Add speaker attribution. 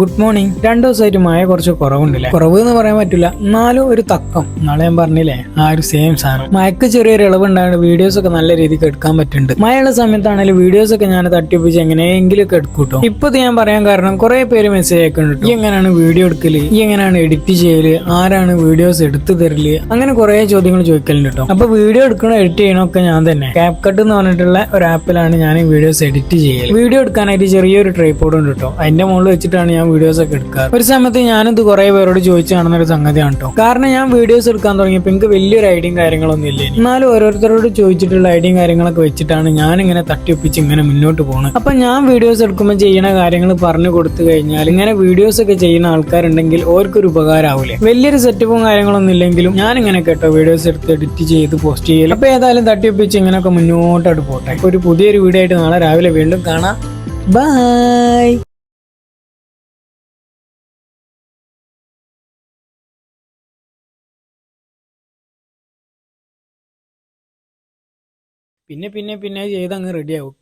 Speaker 1: Good morning രണ്ടു ദിവസമായിട്ട് മഴ കുറച്ച് കുറവുണ്ടല്ലേ? കുറവ് എന്ന് പറയാൻ പറ്റില്ല. എന്നാലും ഒരു തക്കം. നാളെ ഞാൻ പറഞ്ഞില്ലേ ആ ഒരു സെയിം സാധനം. മഴക്ക് ചെറിയൊരു ഇളവ് ഉണ്ടായത് വീഡിയോസ് ഒക്കെ നല്ല രീതിക്ക് എടുക്കാൻ പറ്റുന്നുണ്ട്. മഴയുള്ള സമയത്താണെങ്കിലും വീഡിയോസ് ഒക്കെ ഞാൻ തട്ടിപ്പിച്ച് എങ്ങനെയെങ്കിലും ഒക്കെ എടുക്കൂട്ടോ. ഇപ്പൊ ഞാൻ പറയാൻ കാരണം കുറെ പേര് മെസ്സേജ് അയക്കുന്നുണ്ട് ഈ എങ്ങനെയാണ് വീഡിയോ എടുക്കൽ? ഈ എങ്ങനെയാണ് എഡിറ്റ് ചെയ്യൽ? ആരാണ് വീഡിയോസ് എടുത്തു തരൽ? അങ്ങനെ കുറെ ചോദ്യങ്ങൾ ചോദിക്കലുണ്ട് കേട്ടോ. അപ്പൊ വീഡിയോ എടുക്കണോ എഡിറ്റ് ചെയ്യണോ ഒക്കെ ഞാൻ തന്നെ. ക്യാപ് കട്ട് എന്ന് പറഞ്ഞിട്ടുള്ള ഒരു ആപ്പിലാണ് ഞാൻ വീഡിയോസ് എഡിറ്റ് ചെയ്യൽ വീഡിയോ എടുക്കാനായിട്ട് ചെറിയൊരു ട്രൈപോഡ് ഉണ്ട് കേട്ടോ. അതിന്റെ മുകളിൽ വെച്ചിട്ടാണ് ഞാൻ വീഡിയോസ് ഒക്കെ എടുക്കാറ്. ഒരു സമയത്ത് ഞാനിത് കുറെ പേരോട് ചോദിച്ചു കാണുന്ന ഒരു സംഗതിയാണ് കേട്ടോ കാരണം ഞാൻ വീഡിയോസ് എടുക്കാൻ തുടങ്ങിയപ്പോൾ എനിക്ക് വലിയൊരു ഐഡിയയും കാര്യങ്ങളൊന്നും ഇല്ല എന്നാലും ഓരോരുത്തരോട് ചോദിച്ചിട്ടുള്ള ഐഡിയയും കാര്യങ്ങളൊക്കെ വെച്ചിട്ടാണ് ഞാൻ ഇങ്ങനെ തട്ടിയൊപ്പിച്ച് ഇങ്ങനെ മുന്നോട്ട് പോകുന്നത് അപ്പൊ ഞാൻ വീഡിയോസ് എടുക്കുമ്പോൾ ചെയ്യുന്ന കാര്യങ്ങൾ പറഞ്ഞു കൊടുത്തു കഴിഞ്ഞാൽ ഇങ്ങനെ വീഡിയോസ് ഒക്കെ ചെയ്യുന്ന ആൾക്കാരുണ്ടെങ്കിൽ ഓർക്കൊരു ഉപകാരമാവില്ലേ വലിയൊരു സെറ്റപ്പും കാര്യങ്ങളൊന്നും ഇല്ലെങ്കിലും ഞാൻ ഇങ്ങനെ കേട്ടോ വീഡിയോസ് എടുത്ത് എഡിറ്റ് ചെയ്ത് പോസ്റ്റ് ചെയ്യൽ അപ്പൊ ഏതായാലും തട്ടിയൊപ്പിച്ച് ഇങ്ങനെയൊക്കെ മുന്നോട്ടോട്ട് പോട്ടെ. ഒരു പുതിയൊരു വീഡിയോ ആയിട്ട് നാളെ രാവിലെ വീണ്ടും കാണാം. ബൈ പിന്നെ പിന്നെ പിന്നെ ചെയ്ത് അങ്ങ് റെഡിയാവും